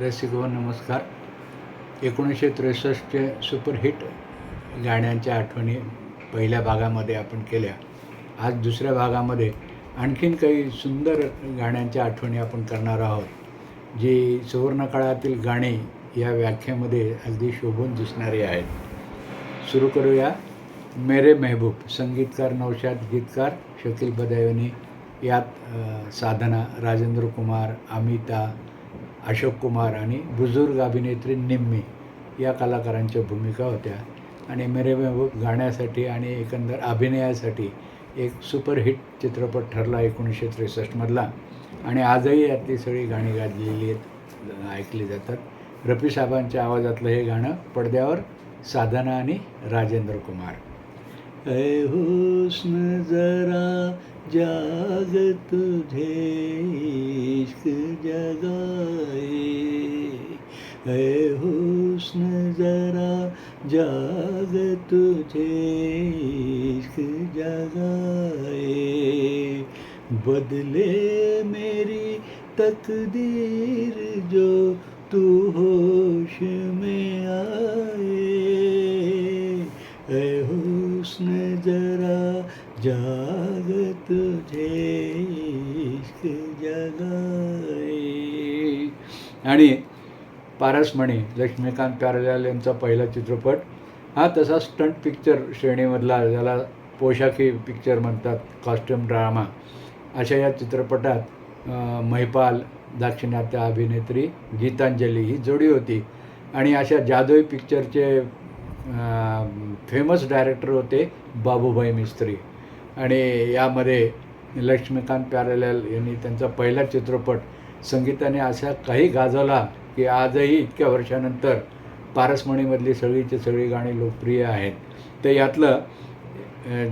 रसिक नमस्कार. एकोणीसशे त्रेसष्टचे सुपरहिट गाण्यांच्या आठवणी पहिल्या भागामध्ये आपण केल्या. आज दुसऱ्या भागामध्ये आणखीन काही सुंदर गाण्यांच्या आठवणी आपण करणार आहोत जी सुवर्णकाळातील गाणी या व्याख्यामध्ये अगदी शोभून दिसणारी आहेत. सुरू करूया. मेरे मेहबूब संगीतकार नौशाद गीतकार शकील बदायनी यात साधना राजेंद्र कुमार अमिता अशोक कुमार आणि बुजुर्ग अभिनेत्री निम्मी या कलाकारांच्या भूमिका होत्या. आणि मेरे महबूब गाण्यासाठी आणि एकंदर अभिनयासाठी एक सुपरहिट चित्रपट ठरला एकोणीसशे त्रेसष्टमधला आणि आजही यातली सगळी गाणी गाजलेली आहेत ऐकली जातात. रफी साहेबांच्या आवाजातलं हे गाणं पडद्यावर साधना आणि राजेंद्र कुमार. ऐ हुस्न जरा जाग तुझे इश्क जगाए। ऐ हुस्न जरा जाग तुझे इश्क जगाए। बदले मेरी तकदीर जो तू होश में आए जाग तुझे इश्क जगाए. आणि पारसमणी लक्ष्मीकांत प्यारेलाल यांचा पहिला चित्रपट. हा तसा स्टंट पिक्चर श्रेणीमधला ज्याला पोशाखी पिक्चर म्हणतात कॉस्ट्युम ड्रामा अशा या चित्रपटात महिपाल दाक्षिणात्य अभिनेत्री गीतांजली ही जोडी होती. आणि अशा जादोई पिक्चरचे फेमस डायरेक्टर होते बाबूभाई मिस्त्री. आणि यामध्ये लक्ष्मीकांत प्यारेलाल यांनी त्यांचा पहिला चित्रपट संगीताने असा काही गाजवला की आजही इतक्या वर्षानंतर पारसमणीमधली सगळीची सगळी गाणी लोकप्रिय आहेत. तर यातलं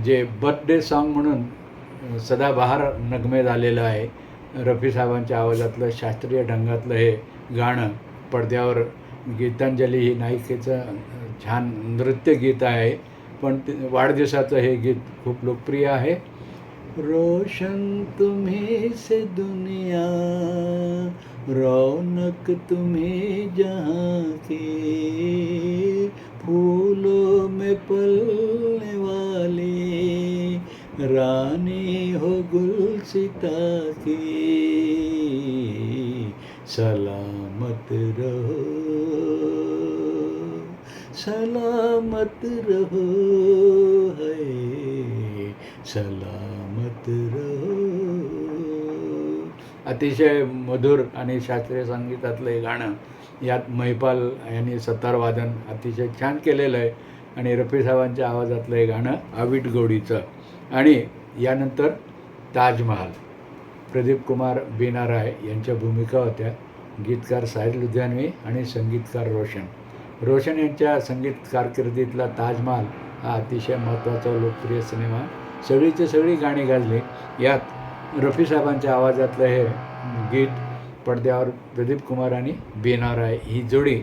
जे बर्थडे सॉन्ग म्हणून सदाबहार नगमे झालेलं आहे रफी साहेबांच्या आवाजातलं शास्त्रीय ढंगातलं हे गाणं पडद्यावर गीतांजली ही नायिकेचं छान नृत्यगीत आहे. पण ते वाढदिवसाचं हे गीत खूप लोकप्रिय आहे. रोशन तुम्ही से दुनिया रौनक तुम्हें जहाँ की फूलों में पलने वाली रानी हो गुलसिता की सलामत रहो। सलामत रहो है सलामत रहो। अतिशय मधुर आणि शास्त्रीय संगीतातलं हे गाणं यात महिपाल यांनी सतारवादन अतिशय छान केलेलं आहे आणि रफी साहेबांच्या आवाजातलं हे गाणं आवीट गोडीचं. आणि यानंतर ताजमहाल. प्रदीप कुमार बीना राय यांच्या भूमिका होत्या. गीतकार साहिर लुधियानवी आणि संगीतकार रोशन. रोशन यांच्या संगीत कारकिर्दीतला ताजमहाल हा अतिशय महत्त्वाचा लोकप्रिय सिनेमा. सगळीची सगळी गाणी गाजली. यात रफी साहेबांच्या आवाजातलं हे गीत पडद्यावर प्रदीप कुमार आणि बीना राय ही जोडी.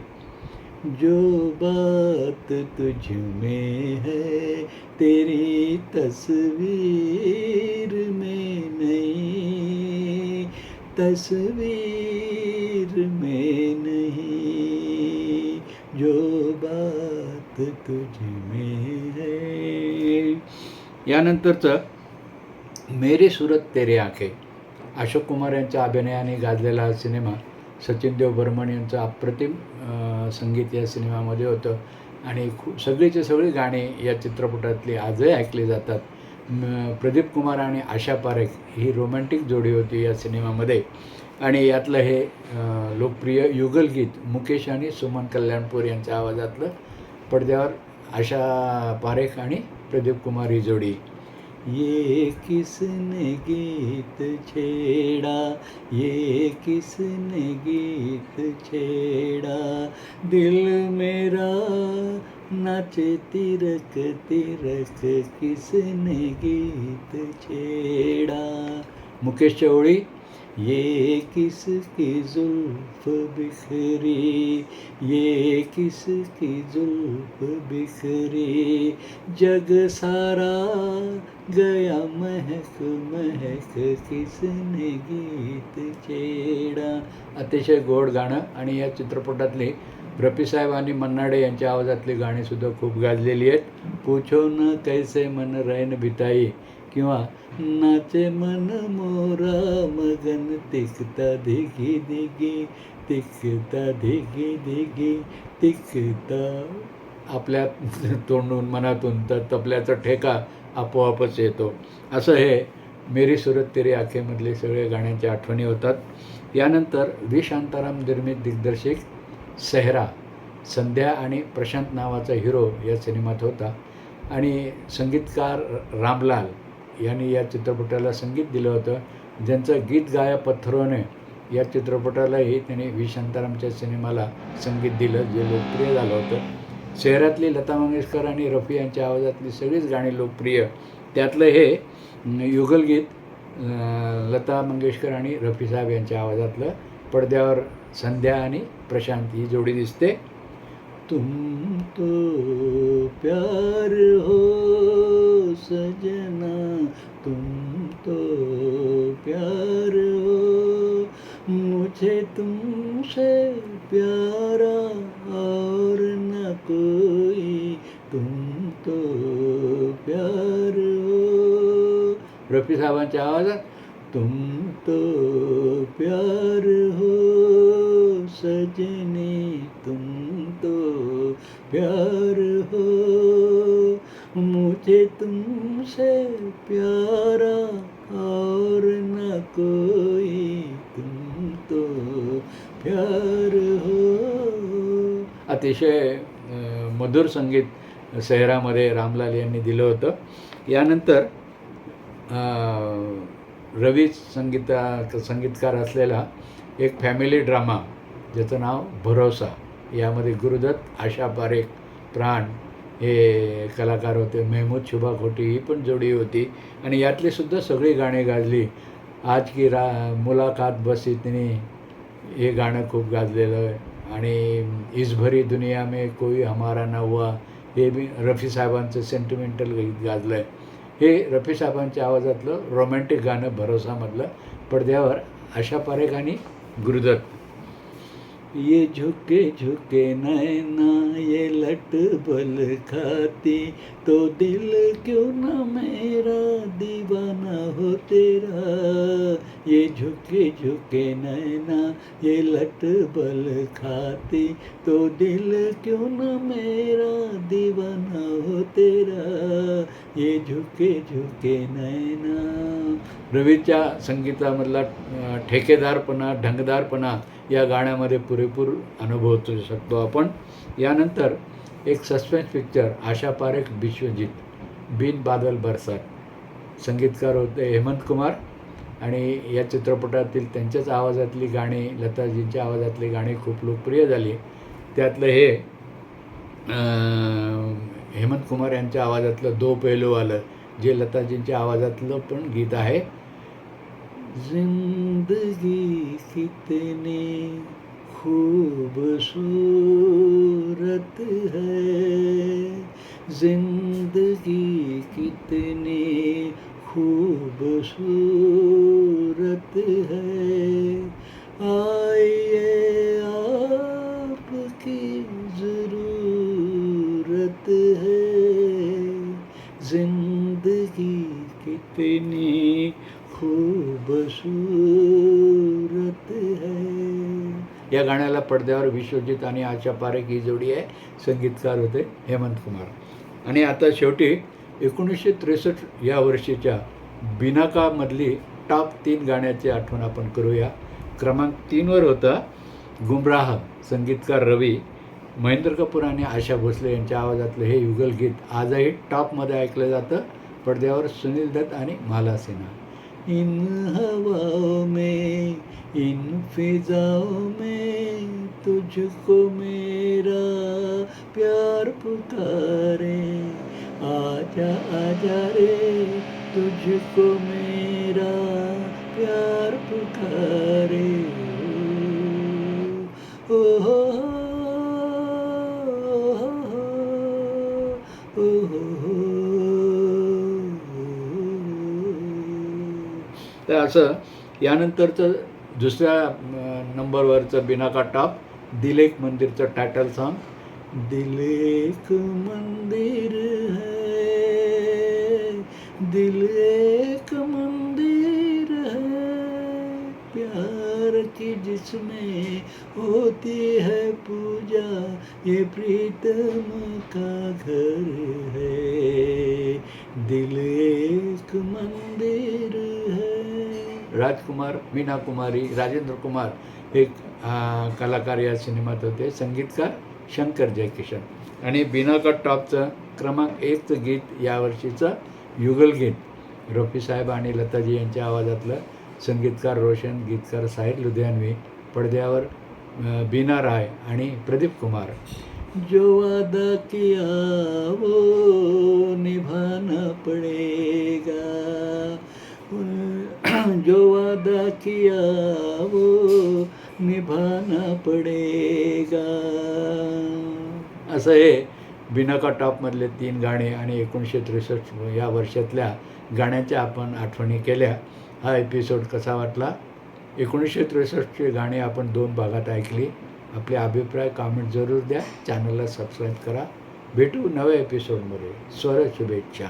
जो बात तुझ में है तेरी तस्वीर में नहीं। तस्वीर तुझ यानंतरचं मेरी सूरत तेरे आखे. अशोक कुमार यांच्या अभिनयाने गाजलेला हा सिनेमा सचिन देव बर्मन यांचं अप्रतिम संगीत या सिनेमामध्ये होतं. आणि खूप सगळीचे सगळी गाणी या चित्रपटातली आजही ऐकली जातात. प्रदीप कुमार आणि आशा पारेख ही रोमॅन्टिक जोडी होती या सिनेमामध्ये. आणि यातलं हे लोकप्रिय युगलगीत मुकेश आणि सुमन कल्याणपूर यांच्या आवाजातलं पडद्यावर आशा पारेख आणि प्रदीप कुमार ही जोडी ये किसने गीत छेड़ा? ये किसने गीत छेड़ा? दिल मेरा नाचे तिरक तिरक किसने गीत छेड़ा? मुकेश चवळी ये किसकी जुल्फ बिखरी ये किसकी जुल्फ बिखरी जग सारा गया महक महक किसने गीत छेडा? अतिशय गोड गाणं आणि या चित्रपटातली रफीसाहेब आणि मन्नाडे यांच्या आवाजातली गाणीसुद्धा खूप गाजलेली आहेत. पूछो न कैसे मन रैन भिताई किंवा नाचे मन मोरा मगन तिकता धिगी धिगी तिकता धिगी धिगी तिकता आपल्या तोंडून मनातून तर तबल्याचा ठेका आपोआपच येतो. असं हे मेरी सुरत तेरी आखेमधले सगळे गाण्यांच्या आठवणी होतात. यानंतर व्ही शांताराम निर्मित दिग्दर्शक सेहरा संध्या आणि प्रशांत नावाचा हिरो या सिनेमात होता. आणि संगीतकार रामलाल यांनी या चित्रपटाला संगीत दिलं होतं. ज्यांचं गीत गाया पथरोने या चित्रपटालाही त्यांनी व्ही. शांतारामच्या सिनेमाला संगीत दिलं जे लोकप्रिय झालं होतं. शहरातली लता मंगेशकर आणि रफी यांच्या आवाजातली सगळीच गाणी लोकप्रिय. त्यातलं हे युगलगीत लता मंगेशकर आणि रफी साहेब यांच्या आवाजातलं पडद्यावर संध्या आणि प्रशांत ही जोडी दिसते. तुम तो प्यार हो तुम तो प्यार हो। मुझे तुमसे प्यारा और न कोई तुम तो प्यार हो। रफी साहेबांच्या आवाजात तुम तो प्यार हो। सजनी तुम तो प्यार हो। मुझे तुमसे प्यारा और न कोई तुम तो प्यार हो। अतिशय मधुर संगीत शहरामध्ये रामलाल यांनी दिलं होतं. यानंतर रवी संगीता संगीतकार असलेला एक फॅमिली ड्रामा ज्याचं नाव भरोसा. यामध्ये गुरुदत्त आशा पारेख प्राण हे कलाकार होते मेहमूद शुभा खोटी ही पण जोडी होती. आणि यातली सुद्धा सगळी गाणी गाजली. आज की रा मुलाकात बस इतनी हे गाणं खूप गाजलेलं. आहे आणि इसभरी दुनिया में कोई हमारा ना हुआ हे मी रफी साहेबांचं सेंटिमेंटल गीत गाजलं आहे हे रफी साहेबांच्या आवाजातलं रोमॅन्टिक गाणं भरोसामधलं पडद्यावर अशा पारेख आणि गुरुदत्त. ये झुके झुके नैना, ये लट बल खाती। तो दिल क्यों न मेरा, दीवाना हो तेरा। ये झुके झुके नैना, ये लट बल खाती। तो दिल क्यों न मेरा, दीवाना हो तेरा। ये झुके झुके नैना रवीच्या संगीतामधला ठेकेदारपणा ढंगदारपणा या गाण्यामध्ये पुरेपूर अनुभवतो शकतो आपण. यानंतर एक सस्पेन्स पिक्चर आशा पारेख विश्वजित बिन बादल बरसात. संगीतकार होते हेमंत कुमार आणि या चित्रपटातील त्यांच्याच आवाजातली गाणी लताजींच्या आवाजातली गाणी खूप लोकप्रिय झाली. त्यातलं हे हेमंत कुमार यांच्या आवाजातलं दो पेलो आलं जे लताजींच्या आवाजातलं पण गीत आहे. जिंदगी कितने खूबसूरत है जिंदगी कितने खूबसूरत है। कितनी खूबसूरत है। या गाण्याला पडद्यावर विश्वजित आणि आशा पारेख ही जोडी आहे. संगीतकार होते हेमंत कुमार. आणि आता शेवटी एकोणीसशे त्रेसष्ट या वर्षीच्या बिनाकामधली टॉप तीन गाण्याची आठवण आपण करूया. क्रमांक तीनवर होता गुमराह संगीतकार रवी महेंद्र कपूर आणि आशा भोसले यांच्या आवाजातलं हे युगल गीत आजही टॉपमध्ये ऐकलं जातं. पडद्यावर सुनील दत्त आणि माला सिन्हा. इन हवाओं में इन फिजाओं में तुझको मेरा प्यार पुकारे आजा आजा रे तुझको मेरा प्यार पुकारे। असं यानंतरचं दुसऱ्या नंबरवरचं बिनाका टॉप दिलेख मंदिरचं टायटल सॉन्ग दिलेख मंदिर है मंदिर है प्यार की जिसमें होती है पूजा ये प्रीतम का घर है दिलेख मंदिर राजकुमार मीना कुमारी राजेंद्र कुमार हे कलाकार या सिनेमात होते. संगीतकार शंकर जयकिशन. आणि बिनाका टॉपचं क्रमांक एकचं गीत यावर्षीचं युगल गीत. रफी साहेब आणि लताजी यांच्या आवाजातलं संगीतकार रोशन गीतकार साहिर लुधियानवी पडद्यावर बीना राय आणि प्रदीप कुमार. जो वादा किया वो निभाना पड़ेगा. जो वादा किया वो निभाना पडेगा. असं हे बिनाका टॉपमधले तीन गाणे आणि एकोणीसशे त्रेसष्ट या वर्षातल्या गाण्याच्या आपण आठवणी केल्या. हा एपिसोड कसा वाटला? एकोणीसशे त्रेसष्टची गाणी आपण दोन भागात ऐकली. आपले अभिप्राय कामेंट जरूर द्या. चॅनलला सबस्क्राईब करा. भेटू नव्या एपिसोडमध्ये स्वर शुभेच्छा.